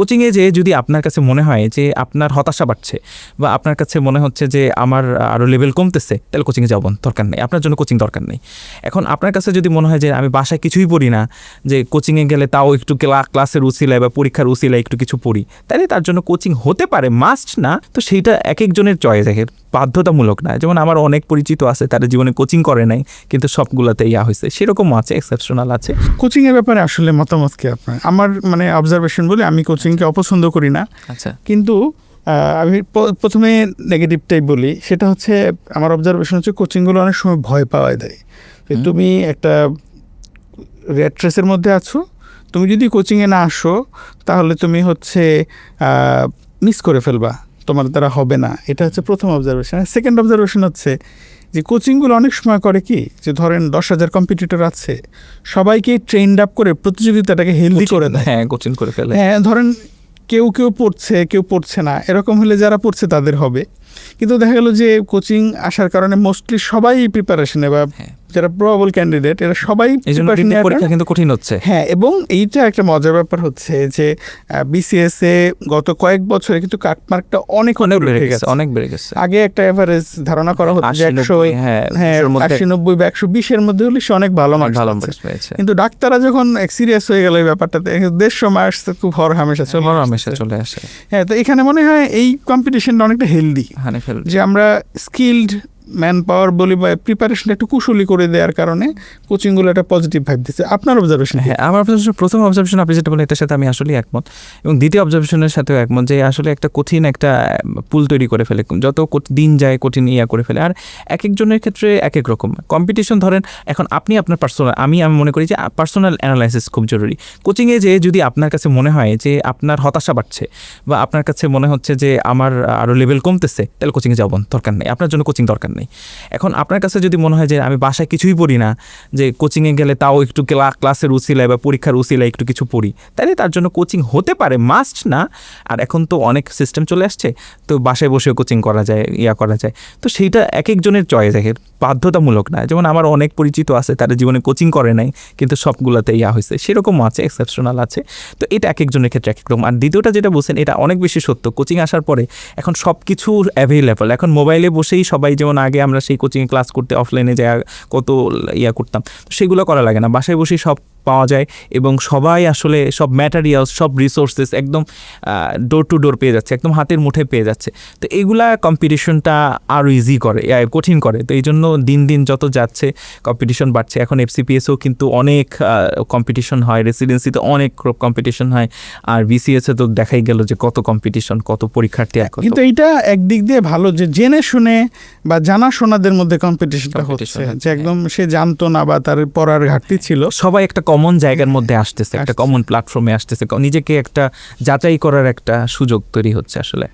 কোচিংয়ে যে যদি আপনার কাছে মনে হয় যে আপনার হতাশা বাড়ছে বা আপনার কাছে মনে হচ্ছে যে আমার আরও লেভেল কমতেছে, তাহলে কোচিংয়ে যাব দরকার নেই। আপনার জন্য কোচিং দরকার নেই। এখন আপনার কাছে যদি মনে হয় যে আমি বাসায় কিছুই পড়ি না, যে কোচিংয়ে গেলে তাও একটু ক্লা- ক্লাসের উসিলায় বা পরীক্ষার উসিলায় একটু কিছু পড়ি, তাহলে তার জন্য কোচিং হতে পারে মাস্ট না। তো সেইটা এক একজনের চয়েস একের বাধ্যতামূলক না। যেমন আমার অনেক পরিচিত আছে তারা জীবনে কোচিং করে নাই কিন্তু সবগুলোতে ইয়া হয়েছে। সেরকমও আছে এক্সেপশনাল আছে। কোচিং এর ব্যাপারে আসলে মতামত কি আপনার? আমার মানে অবজারভেশন বলে আমি কোচিংকে অপছন্দ করি না। আচ্ছা। কিন্তু আমি প্রথমে নেগেটিভটাই বলি সেটা হচ্ছে আমার অবজারভেশন হচ্ছে কোচিংগুলো অনেক সময় ভয় পাওয়ায় দেয়। তুমি একটা রেড ট্রেসের মধ্যে আছো তুমি যদি কোচিংয়ে না আসো তাহলে তুমি হচ্ছে মিস করে ফেলবা। তোমার দ্বারা হবে না। এটা হচ্ছে প্রথম অবজারভেশন সেকেন্ড অবজারভেশন হচ্ছে যে কোচিংগুলো অনেক সময় করে কি? যে ধরেন দশ হাজার কম্পিটিটর আছে সবাইকে ট্রেন্ড আপ করে প্রতিযোগিতাটাকে হেলদি করে দেয়। হ্যাঁ কোচিং করে ফেলে। হ্যাঁ ধরেন কেউ কেউ পড়ছে কেউ পড়ছে না। এরকম হলে যারা পড়ছে তাদের হবে। কিন্তু দেখা গেল যে কোচিং আসার কারণে মোস্টলি সবাই প্রিপারেশনে বা হ্যাঁ। যারা প্রবল ক্যান্ডিডেট এরা সবাই পরীক্ষা কিন্তু কঠিন হচ্ছে। হ্যাঁ এবং এইটা একটা মজার ব্যাপার হচ্ছে যে বিসিএস এ গত কয়েক বছরে কিন্তু কাটমার্কটা অনেক অনেক বেড়ে গেছে। অনেক বেড়ে গেছে। আগে একটা এভারেজ ধারণা করা হতো যে একশো হ্যাঁ হ্যাঁ আশি নব্বই বা একশো বিশের মধ্যে হলে সে অনেক ভালো মার্কস ভালো marks পেয়েছে। কিন্তু ডাক্তাররা যখন সিরিয়াস হয়ে গেল এই ব্যাপারটাতে দেড়শো মার্কস তো খুব হর হামেশা চলে আসছে। হামেশা চলে আসে। হ্যাঁ তো এখানে মনে হয় এই কম্পিটিশনটা অনেকটা হেলদি যে আমরা স্কিল্ড ম্যান পাওয়ার বলি বা প্রিপারেশনটা একটু কুশলী করে দেওয়ার কারণে কোচিংগুলো একটা পজিটিভ ভাইব দিচ্ছে আপনার অবজারভেশন হ্যাঁ আমার observation- প্রথম অবজারভেশন আপনি যেটা বলেন এটার সাথে আমি আসলে একমত। এবং দ্বিতীয় অবজারভেশনের সাথেও একমত যে আসলে একটা কঠিন একটা পুল তৈরি করে ফেলে। যত দিন যায় কঠিন ইয়া করে ফেলে। আর এক একজনের ক্ষেত্রে এক এক রকম। কম্পিটিশন ধরেন, এখন আপনি আপনার পার্সোনাল আমি আমি মনে করি যে পার্সোনাল অ্যানালাইসিস খুব জরুরি। কোচিংয়ে যে যদি আপনার কাছে মনে হয় যে আপনার হতাশা বাড়ছে বা আপনার কাছে মনে হচ্ছে যে আমার আরও লেভেল কমতেছে, তাহলে কোচিংয়ে যাবেন দরকার নেই। আপনার জন্য কোচিং দরকার নেই। এখন আপনার কাছে যদি মনে হয় যে আমি বাসায় কিছুই পড়ি না, যে কোচিংয়ে গেলে তাও একটু ক্লা- ক্লাসের উসিলায় বা পরীক্ষার উসিলায় একটু কিছু পড়ি তাহলে তার জন্য কোচিং হতে পারে মাস্ট না। আর এখন তো অনেক সিস্টেম চলে আসছে, তো বাসায় বসেও কোচিং করা যায়, ইয়া করা যায়। তো সেইটা এক একজনের চয়েস একের বাধ্যতামূলক না। যেমন আমার অনেক পরিচিত আছে, তারা জীবনে কোচিং করে নাই, কিন্তু সবগুলোতে ইয়া হয়েছে সেরকমও আছে এক্সেপশনাল আছে। তো এটা এক একজনের ক্ষেত্রে এক এক রকম। আর দ্বিতীয়টা যেটা বলছেন, এটা অনেক বেশি সত্য। কোচিং আসার পরে এখন সব কিছু অ্যাভেলেবল এখন মোবাইলে বসেই সবাই যেমন আগে আমরা সেই কোচিংয়ে ক্লাস করতে অফলাইনে যা কত ইয়া করতাম। সেগুলো করা লাগে না। বাসায় বসেই সব পাওয়া যায় এবং সবাই আসলে সব ম্যাটেরিয়ালস সব রিসোর্সেস একদম ডোর টু ডোর পেয়ে যাচ্ছে একদম হাতের মুঠে পেয়ে যাচ্ছে। তো এগুলা কম্পিটিশনটা আরও ইজি করে কঠিন করে। তো এই জন্য দিন দিন যত যাচ্ছে কম্পিটিশন বাড়ছে। এখন এফসিপিএসও কিন্তু অনেক কম্পিটিশন হয় রেসিডেন্সিতে অনেক কম্পিটিশন হয়। আর বিসিএসে তো দেখাই গেল যে কত কম্পিটিশন কত পরীক্ষার্থী আর কত কিন্তু এইটা একদিক দিয়ে ভালো যে জেনে শুনে বা জানা শোনাদের মধ্যে কম্পিটিশনটা হচ্ছে। হচ্ছে, যে একদম সে জানতো না বা তার পড়ার ঘাটতি ছিল। সবাই একটা কমন জায়গার মধ্যে আসতেছে একটা কমন প্ল্যাটফর্মে আসতেছে। নিজেকে একটা যাচাই করার একটা সুযোগ তৈরি হচ্ছে আসলে।